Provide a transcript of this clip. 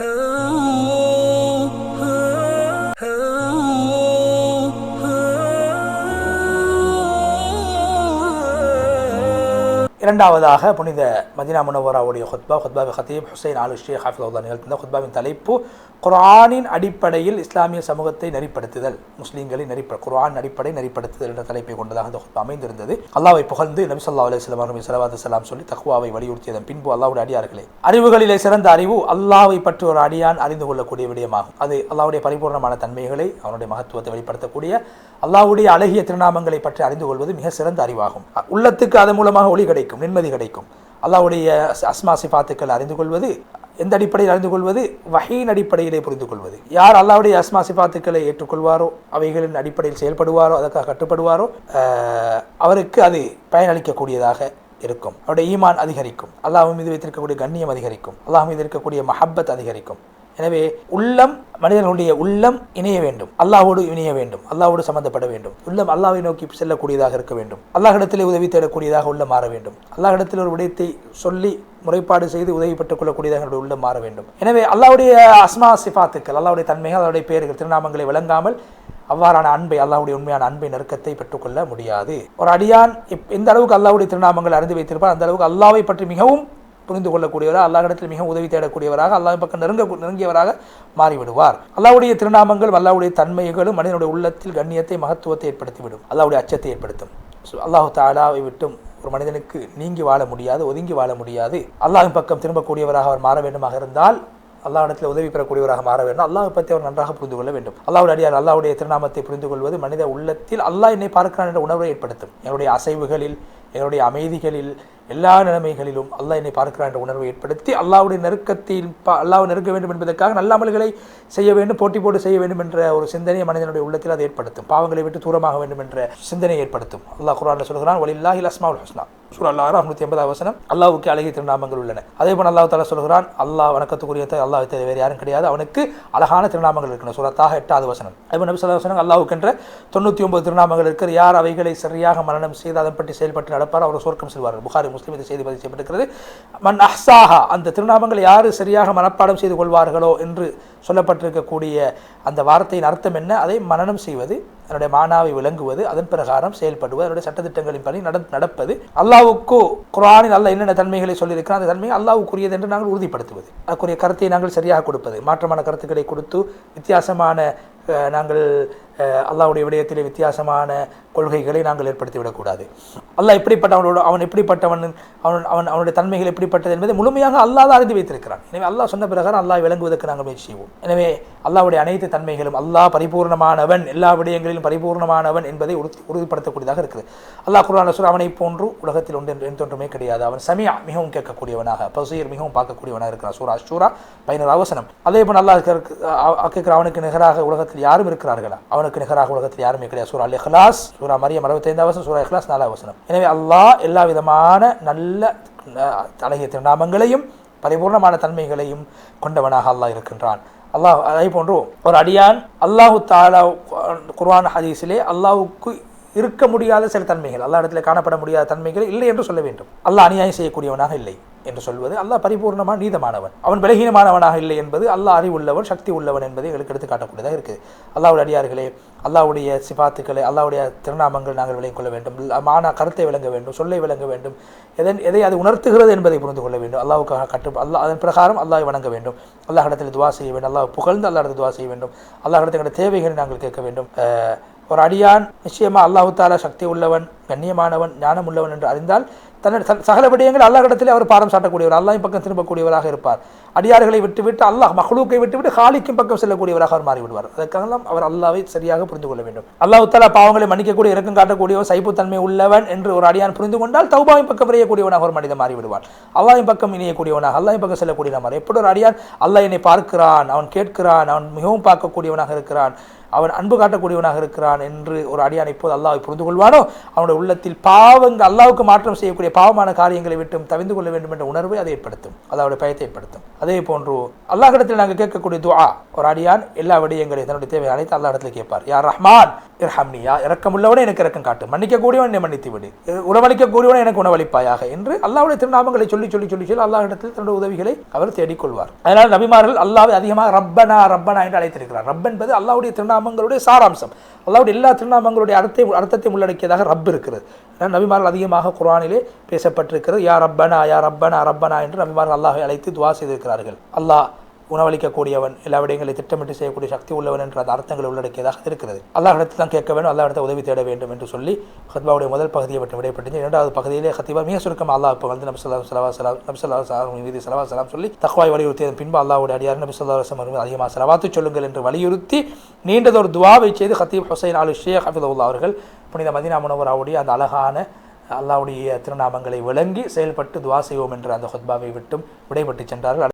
Oh. இரண்டாவதாக புனித Medina முனவராவுடைய ஹுத்பா ஹுத்பாவி ஹத்தீப் ஹுசைன் ஆலு ஷேக் ஹாஃபிதுல்லா நிகழ்த்தின ஹுத்பாவின் தலைப்பு குரானின் அடிப்படையில் இஸ்லாமிய சமூகத்தை நெறிப்படுத்துதல் முஸ்லீம்களை நெறிப்ப குரான் அடிப்படை நெறிப்படுத்துதல் என்ற தலைப்பை கொண்டதாக அந்த ஹுத்பா அமைந்திருந்தது. அல்லாவை புகழ்ந்து நபி சொல்லா அலுவலாம் அவர்கள் சலவாத் சலாம் சொல்லி தக்குவாவை வலியுறுத்தியதன் பின்பு அல்லாவுடைய அடியார்களே. அறிவுகளிலே சிறந்த அறிவு அல்லாவை பற்றி ஒரு அடியான் அறிந்து கொள்ளக்கூடிய விடயமாகும். அது அல்லாவுடைய பரிபூர்ணமான தன்மைகளை அவனுடைய மகத்துவத்தை வெளிப்படுத்தக்கூடிய அல்லாவுடைய அழகிய திருநாமங்களை பற்றி அறிந்து கொள்வது மிக சிறந்த அறிவாகும். உள்ளத்துக்கு அதன் மூலமாக ஒளி கிடைக்கும். நிம்மதி கிடைக்கும். அல்லாவுடைய அஸ்மா சிபாத்துக்கள் அறிந்து கொள்வது எந்த அடிப்படையில் அறிந்து கொள்வது? வகையின் அடிப்படையிலே புரிந்து கொள்வது. யார் அல்லாவுடைய அஸ்மா சிபாத்துக்களை ஏற்றுக்கொள்வாரோ அவைகளின் அடிப்படையில் செயல்படுவாரோ அதற்காக கட்டுப்படுவாரோ அவருக்கு அது பயனளிக்கக்கூடியதாக இருக்கும். அவருடைய ஈமான் அதிகரிக்கும். அல்லாஹ் மீது வைத்திருக்கக்கூடிய கண்ணியம் அதிகரிக்கும். அல்லாஹ் மீது இருக்கக்கூடிய மஹப்பத் அதிகரிக்கும். எனவே உள்ளம் மனிதர்களுடைய உள்ளம் இணைய வேண்டும். அல்லாஹோடு இணைய வேண்டும். அல்லாஹோடு சம்பந்தப்பட வேண்டும். உள்ளம் அல்லாவை நோக்கி செல்லக்கூடியதாக இருக்க வேண்டும். அல்லாஹிடத்திலே உதவி தேடக்கூடியதாக உள்ள மாற வேண்டும். அல்லாஹிடத்தில் ஒரு விடயத்தை சொல்லி முறைப்பாடு செய்து உதவி பெற்றுக் கொள்ளக்கூடியதாக என்னுடைய உள்ளம் மாற வேண்டும். எனவே அல்லாவுடைய அஸ்மா சிஃபாத்துக்கள் அல்லாவுடைய தன்மைகள் அல்லாவுடைய பெயர்கள் திருநாமங்களை விளங்காமல் அவ்வாறான அன்பை அல்லாவுடைய உண்மையான அன்பை நெருக்கத்தை பெற்றுக்கொள்ள முடியாது. ஒரு அடியான் எந்த அளவுக்கு அல்லாவுடைய திருநாமங்கள் அறிந்து வைத்திருப்பார். அந்த அளவுக்கு அல்லாவை பற்றி மிகவும் புரிந்து கொள்ளக்கூடியவராக அல்லாஹிடத்தில் மிக உதவி தேடக்கூடியவராக அல்லாஹ் பக்கம் நெருங்க நெருங்கியவராக மாறிவிடுவார். அல்லாவுடைய திருநாமங்கள் அல்லாவுடைய தன்மைகளும் மனிதனுடைய உள்ளத்தில் கண்ணியத்தை மகத்துவத்தை ஏற்படுத்திவிடும். அல்லாவுடைய அச்சத்தை ஏற்படுத்தும். அல்லாஹு தாலாவை விட்டும் ஒரு மனிதனுக்கு நீங்கி வாழ முடியாது ஒதுங்கி வாழ முடியாது. அல்லாஹின் பக்கம் திரும்பக்கூடியவராக அவர் மாற வேண்டுமாக இருந்தால் அல்லாஹிடத்தில் உதவி பெறக்கூடியவராக மாற வேண்டும். அல்லாஹை பற்றி அவர் நன்றாக புரிந்து கொள்ள வேண்டும். அல்லாவுடைய அடியார் அல்லாவுடைய திருநாமத்தை புரிந்து கொள்வது மனித உள்ளத்தில் அல்லாஹ் என்னை பார்க்கிறான் என்ற உணர்வை ஏற்படுத்தும். என்னுடைய அசைவுகளில் என்னுடைய அமைதிகளில் எல்லா நிலைமைகளிலும் அல்லாஹ் என்னை பார்க்கிறான் என்ற உணர்வை ஏற்படுத்தி அல்லாவுடைய நெருக்கத்தில் அல்லாவை நெருக்க வேண்டும் என்பதற்காக நல்ல அமல்களை செய்ய வேண்டும் போட்டி போட்டு செய்ய வேண்டும் என்ற ஒரு சிந்தனையை மனிதனுடைய உள்ளத்தில் அதை ஏற்படுத்தும். பாவங்களை விட்டு தூரமாக வேண்டும் என்ற சிந்தனையை ஏற்படுத்தும். அல்லாஹ் குரான் சொல்கிறான் வலில்லாஹில் அஸ்மாவுல் ஹஸ்னா. சூரா அல்லா அறுநூத்தி ஐம்பது வசனம். அல்லாவுக்கு அழகிய திருநாமங்கள் உள்ளன. அதே போல் அல்லாஹ் தாலா சொல்கிறான் அல்லாஹ் வணக்கத்துக்குரிய அல்லாஹ் வேறு யாரும் கிடையாது. அவனுக்கு அழகான திருநாமங்கள் இருக்கணும் சூரத்தாக எட்டாவது வசனம். அதே நபி சொல்லா வசனம் அல்லாவுக்கு என்ற தொண்ணூற்றி ஒன்பது திருநாமங்கள் இருக்கிற யார் அவைகளை சரியாக மரணம் செய்து அதன் பற்றி செயல்பட்டு நடப்பார் அவர் சொர்க்கம் செல்வார்கள். புகாரி முஸ்லீம் இந்த செய்தி பதிவு செய்யப்பட்டிருக்கிறது. மன் அஹ்சாஹா அந்த திருநாமங்கள் யார் சரியாக மனப்பாடம் செய்து கொள்வார்களோ என்று சொல்லப்பட்டிருக்கக்கூடிய அந்த வார்த்தையின் அர்த்தம் என்ன? அதை மனனம் செய்வது அதனுடைய மானாவை விளங்குவது அதன் பிரகாரம் செயல்படுவது அதனுடைய சட்டத்திட்டங்களின் படி நட நடப்பது. அல்லாவுக்கு குரானில் அல்ல என்னென்ன தன்மைகளை சொல்லியிருக்கிறோம் அந்த தன்மை அல்லாவுக்குரியது என்று நாங்கள் உறுதிப்படுத்துவது. அதுக்குரிய கருத்தை நாங்கள் சரியாக கொடுப்பது. மாற்றமான கருத்துக்களை கொடுத்து வித்தியாசமான நாங்கள் அல்லாவுடைய விடயத்திலே வித்தியாசமான கொள்கைகளை நாங்கள் ஏற்படுத்தி விடக்கூடாது எப்படிப்பட்ட அவனோட அவன் எப்படிப்பட்டவன் அவன் அவன் அவனுடைய தன்மைகள் எப்படிப்பட்டது என்பதை முழுமையாக அல்லாத அறிந்து வைத்திருக்கிறான். எனவே அல்லாஹ் சொன்ன பிரகாரம் அல்லாஹ் விளங்குவதற்கு நாங்கள் முயற்சி செய்வோம். எனவே அல்லாவுடைய அனைத்து தன்மைகளும் அல்லாஹ் பரிபூர்ணமானவன் எல்லா விடயங்களிலும் பரிபூர்ணமானவன் என்பதை உறுதி உறுதிப்படுத்தக்கூடியதாக இருக்குது. அல்லாஹ் குரான் சொல் அவனை போன்று உலகத்தில் ஒன்று என்று தோன்றுமே கிடையாது. அவன் சமியா மிகவும் கேட்கக்கூடியவனாக பசீர் மிகவும் பார்க்கக்கூடியவனாக இருக்கிறான். சூரா சூரா பதினோரு அவசனம். அதே போல் அல்லாஹ் கேட்கிற அவனுக்கு நிகராக உலகத்தில் யாரும் இருக்கிறார்களா? அவனுக்கு நிகராக உலகத்தில் யாருமே கிடையாது. சூரா அல் இஹ்லாஸ் சூரா மரியம் அறுபத்தைந்து வசனம் சூரா இஹ்லாஸ் நாலாவது வசனம். எனவே அல்லாஹ் எல்லா விதமான நல்ல அழகிய திருநாமங்களையும் பரிபூர்ணமான தன்மைகளையும் கொண்டவனாக அல்லாஹ் இருக்கின்றான். அல்லாஹ் அதே போன்று ஒரு அடியான் அல்லாஹு தாலா குர்வான் ஹதீஸிலே அல்லாஹுக்கு இருக்க முடியாத சில தன்மைகள். அல்லா இடத்துல காணப்பட முடியாத தன்மைகள் இல்லை என்று சொல்ல வேண்டும். அல்லாஹ் அநியாயம் செய்யக்கூடியவனாக இல்லை என்று சொல்வது அல்லாஹ் பரிபூர்ணமான நீதமானவன். அவன் பலகீனமானவனாக இல்லை என்பது அல்லாஹ் அறிவுள்ளவன் சக்தி உள்ளவன் என்பதை எங்களுக்கு எடுத்து காட்டக்கூடியதாக இருக்குது அல்லாவுடைய அடியார்களே அல்லாவுடைய சிபாத்துக்களை அல்லாவுடைய திருநாமங்கள் நாங்கள் விளங்கிக் கொள்ள வேண்டும். மானா கருத்தை விளங்க வேண்டும் சொல்லை விளங்க வேண்டும். எதன் எதை அது உணர்த்துகிறது என்பதை புரிந்து கொள்ள வேண்டும். அல்லாவுக்காக கட்டு அல்லாஹ் அதன் பிரகாரம் அல்லாஹ் வணங்க வேண்டும். அல்லாஹ் இடத்தில் துவா செய்ய வேண்டும். அல்லாஹ் புகழ்ந்து அல்லாஹ் இடத்தில் துவா செய்ய வேண்டும். அல்லாஹ் இடத்துல தேவைகளை நாங்கள் கேட்க வேண்டும். ஒரு அடியான் நிச்சயமாக அல்லாஹு தாலா சக்தி உள்ளவன். கண்ணியமானவன் ஞானமுள்ளவன் என்று அறிந்தால் தன்னுடைய சகல விடயங்கள் அல்லாஹிடத்திலே அவர் பாரம் சாட்டக்கூடியவர் அல்லாஹின் பக்கம் திரும்பக்கூடியவராக இருப்பார். அடியார்களை விட்டுவிட்டு அல்லாஹ் மஹ்லூக்கை விட்டுவிட்டு ஹாலிக்கும் பக்கம் செல்லக்கூடியவராக அவர் மாறிவிடுவார். அதற்காக அவர் அல்லாவை சரியாக புரிந்து கொள்ள வேண்டும். அல்லாஹ் தாலா பாவங்களை மன்னிக்கக்கூடிய இறக்கம் காட்டக்கூடியவன் சைப்புத்தன்மை உள்ளவன் என்று ஒரு அடியான் புரிந்து கொண்டால் தௌபாவின் பக்கம் விரையக்கூடியவனாக ஒரு மனிதன் மாறிவிடுவார். அல்லாஹின் பக்கம் இணையக்கூடியவனாக அல்லாஹின் பக்கம் செல்லக்கூடிய மாதிரி எப்படி ஒரு அடியான் அல்லாஹ் என்னை பார்க்கிறான் அவன் கேட்கிறான் அவன் மிகவும் பார்க்கக்கூடியவனாக இருக்கிறான் அவன் அன்பு காட்டக்கூடியவனாக இருக்கிறான் என்று ஒரு அடியான் இப்போது அல்லாவை புரிந்து கொள்வானோ அவனுடைய உள்ளத்தில் பாவங்கள் அல்லாவுக்கு மாற்றம் செய்யக்கூடிய பாவமான காரியங்களை விட்டும் தவிந்து கொள்ள வேண்டும் என்ற உணர்வை அதை ஏற்படுத்தும். அதாவது பயத்தை ஏற்படுத்தும். அதே போன்று அல்லாஹ் இடத்தில் நாங்கள் கேட்கக்கூடிய துவா ஒரு அடியான் எல்லா விடயங்களையும் தன்னுடைய தேவை அனைத்து அல்லா இடத்துல கேட்பார். யார் ரஹ்மான் இரஹம்னியா இரக்கமுள்ளவனே எனக்கு இறக்கம் காட்டு. மன்னிக்கக்கூடியவன் என்னை மன்னித்து விடு உணவளிக்கக்கூடியவன் எனக்கு உணவளிப்பாயாக என்று அல்லாவுடைய திருநாமங்களை சொல்லி சொல்லி சொல்லி சொல்லி அல்லாஹ்விடத்தில் தன்னுடைய உதவிகளை அவர் தேடிக்கொள்வார். அதனால் நபிமார்கள் அல்லாவை அதிகமாக ரப்பனா ரப்பனா என்று அழைத்திருக்கிறார். ரப் என்பது அல்லாவுடைய திருநாமங்களுடைய சாராம்சம். அல்லாவுடைய எல்லா திருநாமங்களுடைய அர்த்தத்தை அர்த்தத்தை உள்ளடக்கியதாக ரப் இருக்கிறது. அதனால் நபிமார்கள் அதிகமாக குர்ஆனிலே பேசப்பட்டிருக்கிறது. யா ரப்பனா யா ரப்பனா ரப்பனா என்று நபிமார்கள் அல்லாஹை அழைத்து துவா செய்திருக்கிறார்கள். அல்லாஹ் உணவளிக்கக்கூடியவன் எல்லா விடயங்களை திட்டமிட்டு செய்யக்கூடிய சக்தி உள்ளவன் என்ற அந்த அர்த்தங்களை உள்ளடக்கியதாக இருக்கிறது. அல்லாஹிடத்தில் தான் கேட்க வேண்டும் அல்லாஹிடத்தை உதவி தேட வேண்டும் என்று சொல்லி ஹத்பாவுடைய முதல் பகுதியை விட்டு விடைப்பட்டு இரண்டாவது பகுதியிலே ஹத்திபா மிக சுருக்கம் அல்லாஹ் இப்போ வந்து நபி சொல்லா சலவா சலாம் நபி சொல்லா சலாம் மீது சலவா சலாம் சொல்லி தக்வாய் வலியுறுத்தியதன் பின்பு அல்லாவுடைய அடியார் நபி சொல்லா சலம் அதிகமாக செலவாத்து சொல்லுங்கள் என்று வலியுறுத்தி நீண்டதொரு துவாவை செய்து ஹத்தீப் ஹுசைன் அலு ஷேக் ஹஃபிதுல்லா அவர்கள் புனித மதினா முனவராவுடைய அந்த அழகான அல்லாவுடைய திருநாமங்களை விளங்கி செயல்பட்டு துவா செய்வோம் என்ற அந்த ஹொத்பாவை விட்டும் விடைபட்டு சென்றார்கள்.